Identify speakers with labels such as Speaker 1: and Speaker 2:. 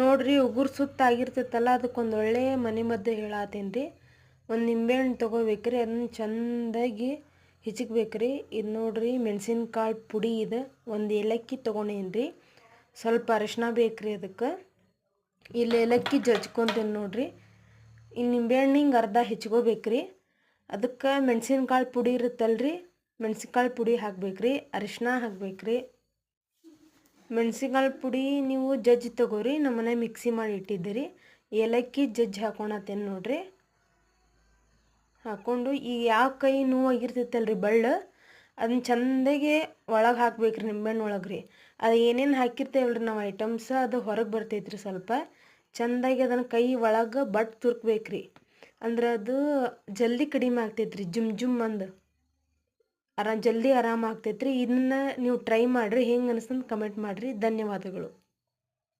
Speaker 1: ನೋಡ್ರಿ ಉಗುರು ಸುತ್ತಾಗಿರ್ತೈತಲ್ಲ ಅದಕ್ಕೊಂದು ಒಳ್ಳೆ ಮನೆ ಮದ್ದು ಹೇಳತ್ತೀನಿ ರೀ ಒಂದು ನಿಂಬೆಹಣ್ಣು ತೊಗೋಬೇಕ್ರಿ, ಅದನ್ನ ಚೆಂದಾಗಿ ಹಿಚಕ್ಬೇಕ್ರಿ. ಇದು ನೋಡ್ರಿ ಮೆಣಸಿನ್ಕಾಳು ಪುಡಿ ಇದು, ಒಂದು ಏಲಕ್ಕಿ ತೊಗೊಂಡೇನಿ ರೀ ಸ್ವಲ್ಪ ಅರಿಶಿನ ಬೇಕ್ರಿ ಅದಕ್ಕೆ. ಇಲ್ಲಿ ಏಲಕ್ಕಿ ಜಜ್ಕೊಂತೀನಿ ನೋಡ್ರಿ. ಇನ್ನು ನಿಂಬೆಹಣ್ಣು ಹಿಂಗೆ ಅರ್ಧ ಹೆಚ್ಕೋಬೇಕ್ರಿ. ಅದಕ್ಕೆ ಮೆಣಸಿನ್ಕಾಳು ಪುಡಿ ಇರುತ್ತಲ್ರಿ, ಮೆಣಸಿನ್ಕಾಳು ಪುಡಿ ಹಾಕ್ಬೇಕ್ರಿ, ಅರಿಶಿನ ಹಾಕ್ಬೇಕ್ರಿ. ಮೆಣಸಿನ್ಕಾಳು ಪುಡಿ ನೀವು ಜಜ್ಜಿ ತಗೋರಿ, ನಮ್ಮನೆ ಮಿಕ್ಸಿ ಮಾಡಿ ಇಟ್ಟಿದ್ದೀರಿ. ಏಲಕ್ಕಿ ಜಜ್ಜಿ ಹಾಕೊಣತ್ತೇನು ನೋಡ್ರಿ. ಹಾಕ್ಕೊಂಡು ಈ ಯಾವ ಕೈ ನೋವಾಗಿರ್ತೈತಲ್ರಿ ಬಳ್ಳು, ಅದನ್ನ ಚಂದಗೆ ಒಳಗೆ ಹಾಕ್ಬೇಕ್ರಿ, ನಿಂಬೆಹಣ್ಣು ಒಳಗೆ ರೀ. ಅದು ಏನೇನು ಹಾಕಿರ್ತೇವಲ್ರಿ ನಾವು ಐಟಮ್ಸ್, ಅದು ಹೊರಗೆ ಬರ್ತೈತ್ರಿ ಸ್ವಲ್ಪ. ಚಂದಾಗಿ ಅದನ್ನು ಕೈ ಒಳಗೆ ಬಟ್ ತುರ್ಕ್ಬೇಕ್ರಿ. ಅಂದ್ರೆ ಅದು ಜಲ್ದಿ ಕಡಿಮೆ ಆಗ್ತೈತ್ರಿ, ಜುಮ್ ಜುಮ್ ಅಂದು. ಆರಾಮ್ ಜಲ್ದಿ ಆರಾಮ ಆಗ್ತೈತ್ರಿ. ಇದನ್ನ ನೀವು ಟ್ರೈ ಮಾಡಿರಿ. ಹೆಂಗೆ ಅನಿಸ್ತಂತ ಕಮೆಂಟ್ ಮಾಡಿರಿ. ಧನ್ಯವಾದಗಳು.